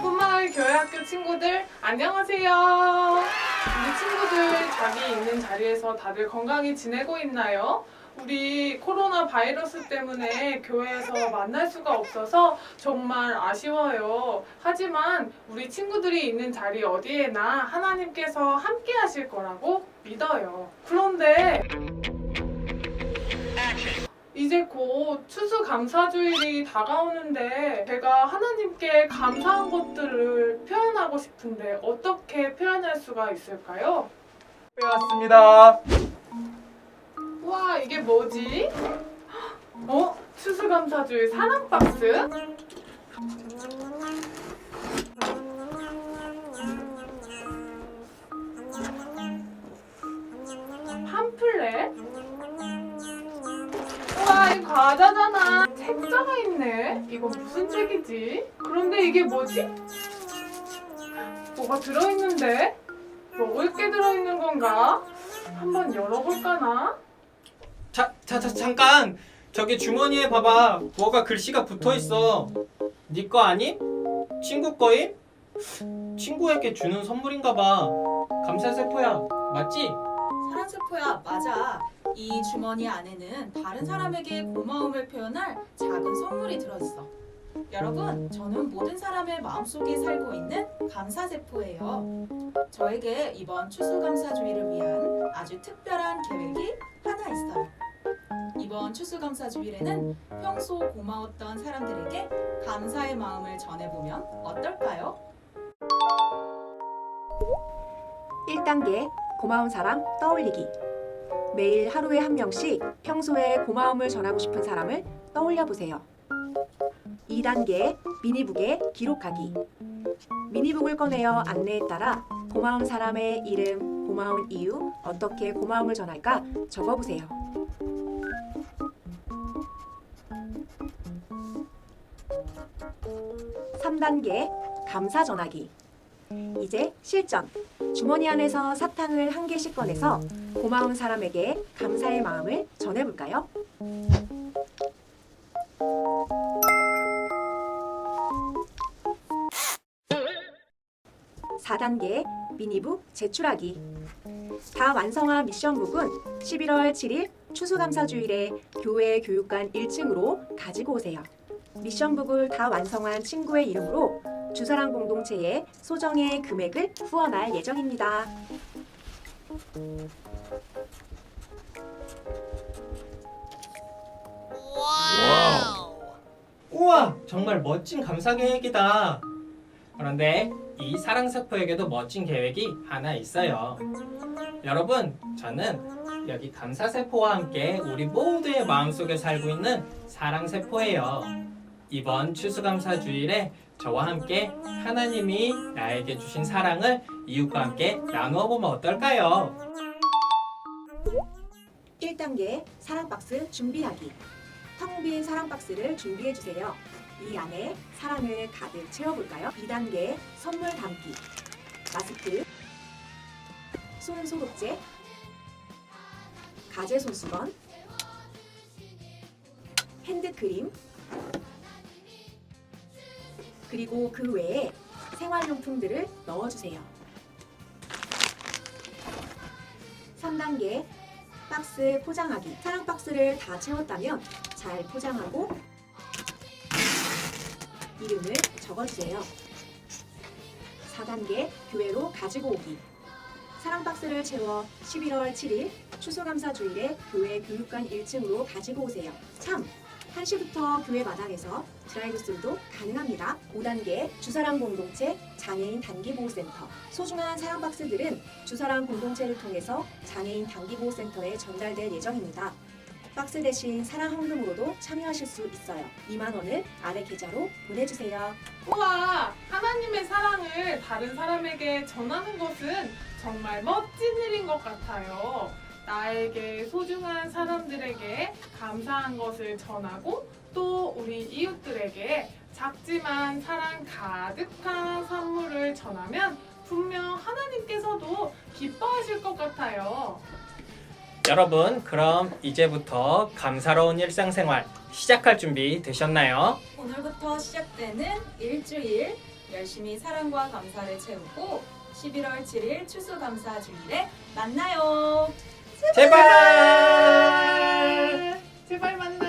꿈마을 교회학교 친구들 안녕하세요. 우리 친구들 자기 있는 자리에서 다들 건강히 지내고 있나요? 우리 코로나 바이러스 때문에 교회에서 만날 수가 없어서 정말 아쉬워요. 하지만 우리 친구들이 있는 자리 어디에나 하나님께서 함께 하실 거라고 믿어요. 그런데 이제 곧 추수감사주일이 다가오는데 제가 하나님께 감사한 것들을 표현하고 싶은데 어떻게 표현할 수가 있을까요? 빼왔습니다. 우와 이게 뭐지? 어? 추수감사주일 사랑 박스? 팜플렛? 우와 이 과자잖아 책자가 있네 이거 무슨 책이지? 그런데 이게 뭐지? 뭐가 들어있는데? 먹을 게 들어있는 건가? 한번 열어볼까나? 자, 자, 자, 잠깐. 저기 주머니에 봐봐. 뭐가 글씨가 붙어 있어. 네 거 아님? 친구 거임? 친구에게 주는 선물인가 봐. 감사 세포야. 맞지? 사랑세포야, 맞아. 이 주머니 안에는 다른 사람에게 고마움을 표현할 작은 선물이 들어있어. 여러분, 저는 모든 사람의 마음속에 살고 있는 감사세포예요. 저에게 이번 추수감사주의를 위한 아주 특별한 계획이 하나 있어요. 이번 추수감사 주일에는 평소 고마웠던 사람들에게 감사의 마음을 전해보면 어떨까요? 1단계 고마운 사람 떠올리기. 매일 하루에 한 명씩 평소에 고마움을 전하고 싶은 사람을 떠올려 보세요. 2단계 미니북에 기록하기. 미니북을 꺼내어 안내에 따라 고마운 사람의 이름, 고마운 이유, 어떻게 고마움을 전할까 적어 보세요. 3단계 감사 전하기. 이제 실전. 주머니 안에서 사탕을 한 개씩 꺼내서 고마운 사람에게 감사의 마음을 전해볼까요? 사단계 미니북 제출하기. 다 완성한 미션북은 11월 7일 추수감사주일에 교회 교육관 1층으로 가지고 오세요. 미션북을 다 완성한 친구의 이름으로 주사랑 공동체에 소정의 금액을 후원할 예정입니다. 우와, 정말 멋진 감사 계획이다. 그런데 이 사랑 세포에게도 멋진 계획이 하나 있어요. 여러분, 저는 여기 감사 세포와 함께 우리 모두의 마음속에 살고 있는 사랑 세포예요. 이번 추수감사 주일에 저와 함께 하나님이 나에게 주신 사랑을 이웃과 함께 나누어 보면 어떨까요? 1단계 사랑 박스 준비하기. 텅 빈 사랑 박스를 준비해 주세요. 이 안에 사랑을 가득 채워 볼까요? 2단계 선물 담기. 마스크, 손 소독제, 가제 손수건, 핸드크림, 그리고 그 외에 생활용품들을 넣어주세요. 3단계 박스 포장하기. 사랑 박스를 다 채웠다면 잘 포장하고 이름을 적어주세요. 4단계 교회로 가지고 오기. 사랑 박스를 채워 11월 7일 추수감사 주일에 교회 교육관 1층으로 가지고 오세요. 참! 1시부터 교회 마당에서 드라이브스루도 가능합니다. 5단계 주사랑 공동체 장애인 단기보호센터 소중한 사랑 박스들은 주사랑 공동체를 통해서 장애인 단기보호센터에 전달될 예정입니다. 박스 대신 사랑 헌금으로도 참여하실 수 있어요. 2만 원을 아래 계좌로 보내주세요. 우와 하나님의 사랑을 다른 사람에게 전하는 것은 정말 멋진 일인 것 같아요. 나에게 소중한 사람들에게 감사한 것을 전하고 또 우리 이웃들에게 작지만 사랑 가득한 선물을 전하면 분명 하나님께서도 기뻐하실 것 같아요. 여러분, 그럼 이제부터 감사로운 일상생활 시작할 준비 되셨나요? 오늘부터 시작되는 일주일 열심히 사랑과 감사를 채우고 11월 7일 추수감사 주일에 만나요. 제발 제발 만나.